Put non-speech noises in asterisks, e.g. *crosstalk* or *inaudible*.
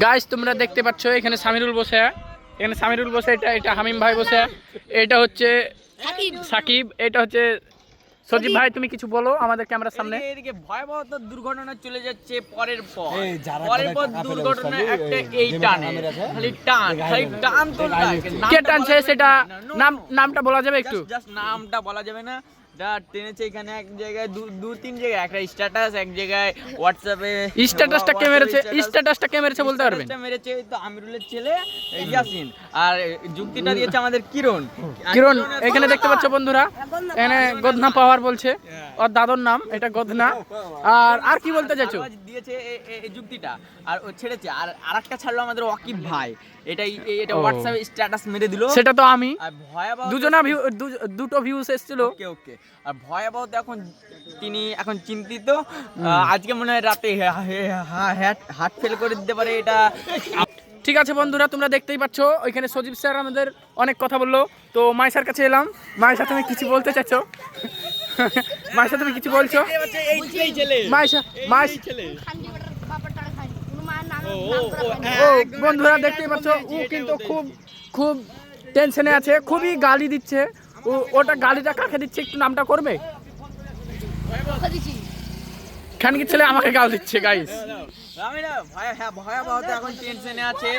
Guys তোমরা দেখতে পাচ্ছ এখানে সামিরুল বসে এখানে সামিরুল বসে এটা এটা হামিম ভাই বসে এটা হচ্ছে সাকিব। এটা হচ্ছে সজীব ভাই তুমি কিছু বলো আমাদের ক্যামেরার সামনে। এদিকে- ভয়াবহ তো দুর্ঘটনা চলে যাচ্ছে পরের পর। পরের পর দুর্ঘটনা একটা এই টানে। খালি টান খালি টান তো। কে টানছে সেটা? নাম নামটা বলা যাবে একটু। just নামটা বলা যাবে না। টেনেছে এখানে এক জায়গায় দু- তিন জায়গায়। একটা স্ট্যাটাস এক জায়গায় হোয়াটসঅ্যাপে স্ট্যাটাসটা কে মেরেছে? স্ট্যাটাসটা কে মেরেছে বলতে পারবেন? স্ট্যাটাসটা মেরেছে তো আমিরুলের ছেলে ইয়াসিন আর যুক্তিটা দিয়েছে আমাদের কিরণ। কিরণ এখানে দেখতে পাচ্ছ বন্ধুরা এখানে গদনা পাওয়ার বলছে। ওর দাদর নাম এটা গদনা। আর আর কি বলতে চাইছো? দিয়েছে এই যুক্তিটা আর ও ছেড়েছে। আর আরেকটা ছাড়লো আমাদের ওয়াকিব ভাই। এটাই এটা হোয়াটসঅ্যাপে স্ট্যাটাস মেরে দিল। সেটা তো আমি। আর ভয়াবহ দুজনা ভিউ দুটো ভিউস এসেছিল। ওকে ওকে। আর ভয়াবহ তো এখন তিনি এখন চিন্তিত আজকে মনে হয় রাতে হার্ট ফেল করে দিতে পারে এটা। ঠিক আছে বন্ধুরা তোমরা দেখতেই পাচ্ছ ওইখানে সজীব স্যার আমাদের অনেক কথা বলল। তো মাইসার কাছে এলাম। মাইসা তুমি কিছু বলতে চাচ্ছ *laughs* মাইসা তুমি কিছু বলছো? ও বন্ধুরা দেখতেই পাচ্ছ ও কিন্তু খুব খুব টেনশনে আছে খুবই গালি দিচ্ছে। ও ওটা গালিটা কাকে দিচ্ছে একটু নামটা করবে? খানকি ছেলে আমাকে গাল দিচ্ছে গাইস আমি না ভয় হ্যাঁ ভয়াবহ তো এখন টেনশনে আছে।